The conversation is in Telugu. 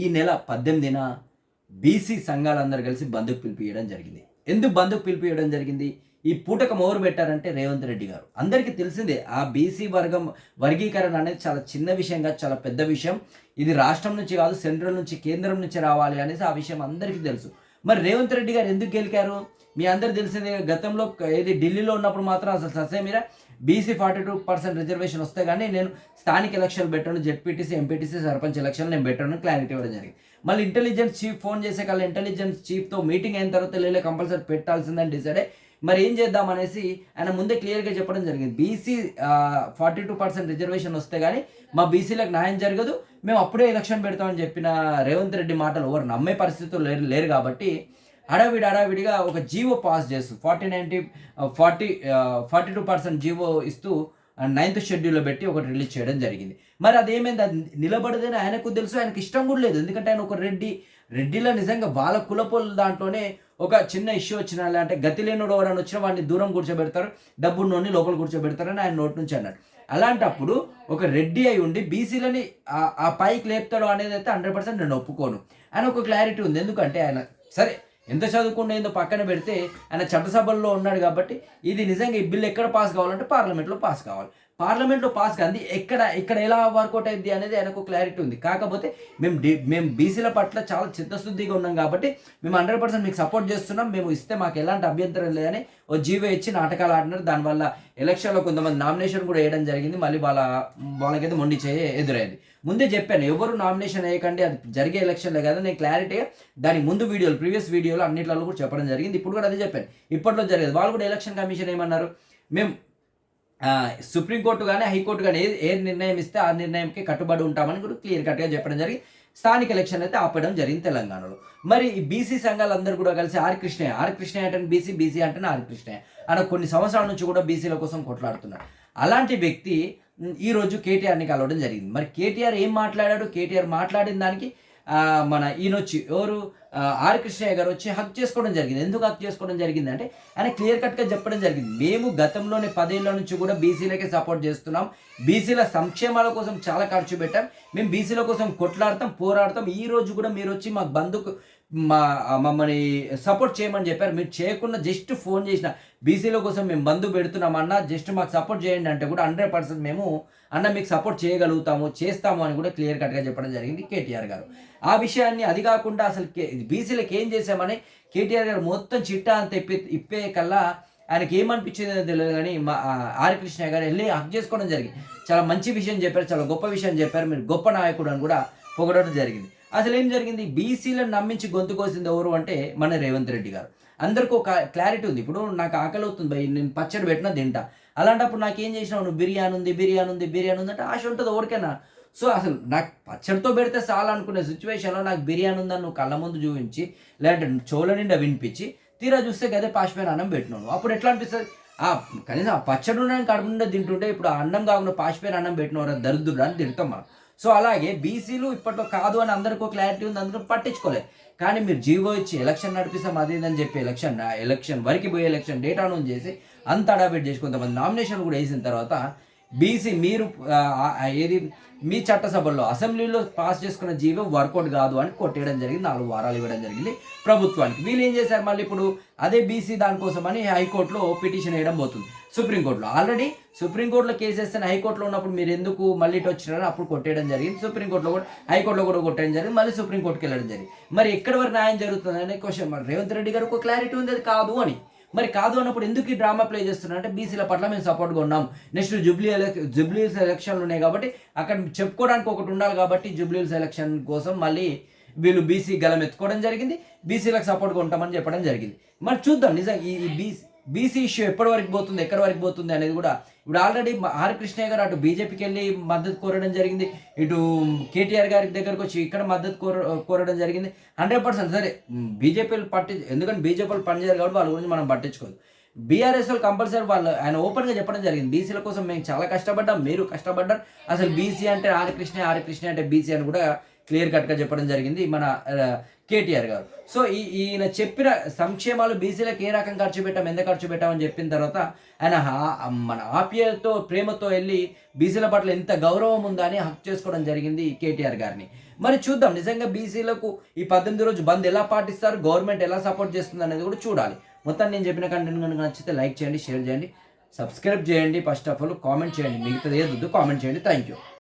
ఈ నెల పద్దెనిమిదిన బీసీ సంఘాలందరూ కలిసి బంధుకు పిలిపియడం జరిగింది. ఎందుకు బంధుకు పిలిపియడం జరిగింది? ఈ పూటక మోరు పెట్టారంటే రేవంత్ రెడ్డి గారు. అందరికీ తెలిసిందే ఆ బీసీ వర్గం వర్గీకరణ అనేది చాలా చిన్న విషయంగా చాలా పెద్ద విషయం. ఇది రాష్ట్రం నుంచి కాదు సెంట్రల్ నుంచి కేంద్రం నుంచి రావాలి అనేసి ఆ విషయం అందరికీ తెలుసు. మరి రేవంత్ రెడ్డి గారు ఎందుకు గెలికారు? మీ అందరు తెలిసిందే గతంలో ఏది ఢిల్లీలో ఉన్నప్పుడు మాత్రం అసలు ససేమిరా BC forty two percent reservation వస్తే కానీ నేను స్థానిక ఎలక్షన్లు పెట్టాను జెడ్పీటీసీ ఎంపీటీసీ సర్పంచ్ ఎలక్షన్లు నేను పెట్టాను క్లారిటీ ఇవ్వడం జరిగింది. మళ్ళీ ఇంటెలిజెన్స్ చీఫ్ ఫోన్ చేసే కల్లా ఇంటెలిజెన్స్ చీఫ్తో మీటింగ్ అయిన తర్వాత లేలే కంపల్సరీ పెట్టాల్సిందని డిసైడ్ అయ్యి మరి ఏం చేద్దాం అనేసి ఆయన ముందే క్లియర్గా చెప్పడం జరిగింది. BC forty two percent reservation వస్తే కానీ మా బీసీలకు న్యాయం జరగదు. మేము అప్పుడే ఎలక్షన్ పెడతామని చెప్పిన రేవంత్ రెడ్డి మాటలు ఎవరు నమ్మే పరిస్థితులు లేరు లేరు కాబట్టి హడావిడి హడావిడిగా ఒక జీవో పాస్ చేస్తూ forty ninety forty forty two percent GO ఇస్తూ నైన్త్ షెడ్యూల్లో పెట్టి ఒకటి రిలీజ్ చేయడం జరిగింది. మరి అదేమైంది? అది నిలబడదని ఆయనకు తెలుసు ఆయనకు ఇష్టం కూడా లేదు. ఎందుకంటే ఆయన ఒక రెడ్డి రెడ్డిలో నిజంగా వాళ్ళ కులపోల దాంట్లోనే ఒక చిన్న ఇష్యూ వచ్చిన అంటే గతి లేనుడు ఎవరైనా వచ్చినా వాడిని దూరం కూర్చోబెడతారు డబ్బున్నోడిని లోపల కూర్చోబెడతారని ఆయన నోటి నుంచి అన్నాడు. అలాంటప్పుడు ఒక రెడ్డి అయి ఉండి బీసీలని ఆ పైకి లేపుతాడు అనేది అయితే హండ్రెడ్ పర్సెంట్ నేను ఒప్పుకోను. ఆయన ఒక క్లారిటీ ఉంది. ఎందుకంటే ఆయన సరే ఎంత చదువుకునేందో పక్కన పెడితే ఆయన చట్టసభల్లో ఉన్నాడు కాబట్టి ఇది నిజంగా ఈ బిల్ ఎక్కడ పాస్ కావాలంటే పార్లమెంట్లో పాస్ కావాలి. పార్లమెంట్లో పాస్ కాంది. ఎక్కడ ఇక్కడ ఎలా వర్కౌట్ అయింది అనేది ఆయనకు క్లారిటీ ఉంది. కాకపోతే మేము డి మేము బీసీల పట్ల చాలా చిత్తశుద్ధిగా ఉన్నాం కాబట్టి మేము హండ్రెడ్ పర్సెంట్ మీకు సపోర్ట్ చేస్తున్నాం. మేము ఇస్తే మాకు ఎలాంటి అభ్యంతరం లేదని ఓ జీవో ఇచ్చి నాటకాలు ఆడినారు. దానివల్ల ఎలక్షన్లో కొంతమంది నామినేషన్ కూడా వేయడం జరిగింది. మళ్ళీ వాళ్ళ వాళ్ళకైతే మొండి చేయ ఎదురైంది. ముందే చెప్పాను ఎవరు నామినేషన్ వేయకండి. అది జరిగే ఎలక్షన్లే కదా. నేను క్లారిటీగా దాని ముందు వీడియోలు ప్రీవియస్ వీడియోలు అన్నింటిలో కూడా చెప్పడం జరిగింది. ఇప్పుడు కూడా అదే చెప్పాను. ఇప్పట్లో జరిగేది. వాళ్ళు కూడా ఎలక్షన్ కమిషన్ ఏమన్నారు? మేము సుప్రీంకోర్టు కానీ హైకోర్టు కానీ ఏది ఏ నిర్ణయం ఇస్తే ఆ నిర్ణయంకి కట్టుబడి ఉంటామని కూడా క్లియర్ కట్గా చెప్పడం జరిగింది స్థానిక ఎలక్షన్ అయితే ఆపడం జరిగింది తెలంగాణలో. మరి ఈ బీసీ సంఘాలందరూ కూడా కలిసి ఆర్ కృష్ణయ్య ఆర్ కృష్ణయ్య అంటే బీసీ బీసీ అంటే ఆర్ కృష్ణయ్య ఆయన కొన్ని సంవత్సరాల నుంచి కూడా బీసీల కోసం కొట్లాడుతున్నారు. అలాంటి వ్యక్తి ఈరోజు కేటీఆర్ని కలవడం జరిగింది. మరి కేటీఆర్ ఏం మాట్లాడాడు? కేటీఆర్ మాట్లాడిన దానికి మన ఈయనొచ్చి ఎవరు? ఆర్ కృష్ణయ్య గారు వచ్చి హక్ చేసుకోవడం జరిగింది. ఎందుకు హక్ చేసుకోవడం జరిగింది అంటే ఆయన క్లియర్ కట్గా చెప్పడం జరిగింది. మేము గతంలోని పదేళ్ళ నుంచి కూడా బీసీలకే సపోర్ట్ చేస్తున్నాం. బీసీల సంక్షేమాల కోసం చాలా ఖర్చు పెట్టాం. మేము బీసీల కోసం కొట్లాడతాం పోరాడతాం. ఈ రోజు కూడా మీరు వచ్చి మాకు బంధుకు మా మమ్మల్ని సపోర్ట్ చేయమని చెప్పారు. మీరు చేయకుండా జస్ట్ ఫోన్ చేసిన బీసీల కోసం మేము బంధు పెడుతున్నామన్నా జస్ట్ మాకు సపోర్ట్ చేయండి అంటే కూడా హండ్రెడ్ పర్సెంట్ మేము అన్న మీకు సపోర్ట్ చేయగలుగుతాము చేస్తాము అని కూడా క్లియర్ కట్గా చెప్పడం జరిగింది కేటీఆర్ గారు. ఆ విషయాన్ని అది కాకుండా అసలు బీసీలకు ఏం చేశామని కేటీఆర్ గారు మొత్తం చిట్టా అంత ఇప్పి ఇప్పే కల్లా ఆయనకి ఏమనిపించిందో తెలియదు కానీ మా ఆర్ కృష్ణ గారు వెళ్ళి హక్ చేసుకోవడం జరిగింది. చాలా మంచి విషయం చెప్పారు చాలా గొప్ప విషయం చెప్పారు. మీరు గొప్ప నాయకుడు అని కూడా పొగడడం జరిగింది. అసలు ఏం జరిగింది? బీసీలను నమ్మించి గొంతు కోసింది ఎవరు అంటే మన రేవంత్ రెడ్డి గారు. అందరికీ ఒక క్లారిటీ ఉంది. ఇప్పుడు నాకు ఆకలి అవుతుంది భయ్ నేను పచ్చడి పెట్టినా తింటా. అలాంటప్పుడు నాకేం చేసినావు? నువ్వు బిర్యానీ ఉంది బిర్యానీ ఉంది బిర్యానీ ఉంది అంటే ఆశ ఉంటుంది ఎవరికైనా. సో అసలు నాకు పచ్చడితో పెడితే చాలా అనుకునే సిచ్యువేషన్లో నాకు బిర్యానీ ఉందని నువ్వు కళ్ళ ముందు చూపించి లేదంటే చోళ నిండా వినిపించి తీరా చూస్తే గదే పాసిపోయిన అన్నం పెట్టినావు అప్పుడు ఎట్లా అనిపిస్తుంది? ఆ కనీసం ఆ పచ్చడి ఉండడానికి కడుపు నిండా తింటుంటే ఇప్పుడు ఆ అన్నం కాకుండా పాసిపోయిన అన్నం పెట్టినవారు దరిద్రుడు అని తింటాం మనం. సో అలాగే బీసీలు ఇప్పట్లో కాదు అని అందరికీ క్లారిటీ ఉంది అందరూ పట్టించుకోలేదు. కానీ మీరు జీవో ఇచ్చి ఎలక్షన్ నడిపిస్తాం అది ఇదని చెప్పి ఎలక్షన్ ఎలక్షన్ వరకు పోయే ఎలక్షన్ డేట్ అనౌన్స్ చేసి అంత అడాబెట్ చేసి కొంతమంది నామినేషన్ కూడా వేసిన తర్వాత బీసీ మీరు ఏది మీ చట్టసభల్లో అసెంబ్లీలో పాస్ చేసుకున్న జీవో వర్కౌట్ కాదు అని కొట్టేయడం జరిగింది నాలుగు వారాలు ఇవ్వడం జరిగింది ప్రభుత్వానికి. వీళ్ళు ఏం చేశారు మళ్ళీ ఇప్పుడు? అదే బీసీ దానికోసమని హైకోర్టులో పిటిషన్ వేయడం పోతుంది. సుప్రీంకోర్టులో. ఆల్రెడీ సుప్రీంకోర్టులో కేసు వేస్తే హైకోర్టులో ఉన్నప్పుడు మీరు ఎందుకు మళ్ళీ ఇటు వచ్చినారో అప్పుడు కొట్టేయడం జరిగింది. సుప్రీంకోర్టులో కూడా హైకోర్టులో కూడా కొట్టడం జరిగింది. మళ్ళీ సుప్రీంకోర్టుకి వెళ్ళడం జరిగింది. మరి ఎక్కడి వరకు న్యాయం జరుగుతుంది అనే క్వశ్చన్ మరి రేవంత్ రెడ్డి గారు ఒక క్లారిటీ ఉంది అది కాదు అని. మరి కాదు అన్నప్పుడు ఎందుకు ఈ డ్రామా ప్లే చేస్తున్నారు? అంటే బీసీల పట్ల మేము సపోర్ట్గా ఉన్నాం. నెక్స్ట్ జూబ్లీ ఎలక్ జూబ్లీస్ ఎలక్షన్లు ఉన్నాయి కాబట్టి అక్కడ చెప్పుకోవడానికి ఒకటి ఉండాలి కాబట్టి జూబ్లీస్ ఎలక్షన్ కోసం మళ్ళీ వీళ్ళు బీసీ గలం ఎత్తుకోవడం జరిగింది. బీసీలకు సపోర్ట్గా ఉంటామని చెప్పడం జరిగింది. మరి చూద్దాం నిజం ఈ బీసీ బీసీ ఇష్యూ ఎప్పటి వరకు పోతుంది ఎక్కడి వరకు పోతుంది అనేది కూడా ఇప్పుడు ఆల్రెడీ ఆర్ కృష్ణయ్య గారు అటు బీజేపీకి వెళ్ళి మద్దతు కోరడం జరిగింది. ఇటు కేటీఆర్ గారి దగ్గరకు వచ్చి ఇక్కడ మద్దతు కోర కోరడం జరిగింది. హండ్రెడ్ పర్సెంట్ సరే బీజేపీలు పట్టి ఎందుకంటే బీజేపీలు పనిచేయరు కాబట్టి వాళ్ళ గురించి మనం పట్టించుకోదు. బీఆర్ఎస్ వాళ్ళు కంపల్సరీ వాళ్ళు ఆయన ఓపెన్గా చెప్పడం జరిగింది. బీసీల కోసం మేము చాలా కష్టపడ్డాం మీరు కష్టపడ్డారు. అసలు బీసీ అంటే ఆర్ కృష్ణ ఆర్ కృష్ణ అంటే బీసీ అని కూడా క్లియర్ కట్గా చెప్పడం జరిగింది మన కేటీఆర్ గారు. సో ఈ ఈయన చెప్పిన సంక్షేమాలు బీసీలకు ఏ రకం ఖర్చు పెట్టాం ఎంత ఖర్చు పెట్టామని చెప్పిన తర్వాత ఆయన మన ఆప్యాయతో ప్రేమతో వెళ్ళి బీసీల పట్ల ఎంత గౌరవం ఉందా అని హక్ చేసుకోవడం జరిగింది కేటీఆర్ గారిని. మరి చూద్దాం నిజంగా బీసీలకు ఈ పద్దెనిమిది రోజు బంద్ ఎలా పాటిస్తారు గవర్నమెంట్ ఎలా సపోర్ట్ చేస్తుంది అనేది కూడా చూడాలి. మొత్తం నేను చెప్పిన కంటెంట్ కనుక నచ్చితే లైక్ చేయండి షేర్ చేయండి సబ్స్క్రైబ్ చేయండి. ఫస్ట్ ఆఫ్ ఆల్ కామెంట్ చేయండి మిగతాది ఏదొద్దు కామెంట్ చేయండి. Thank you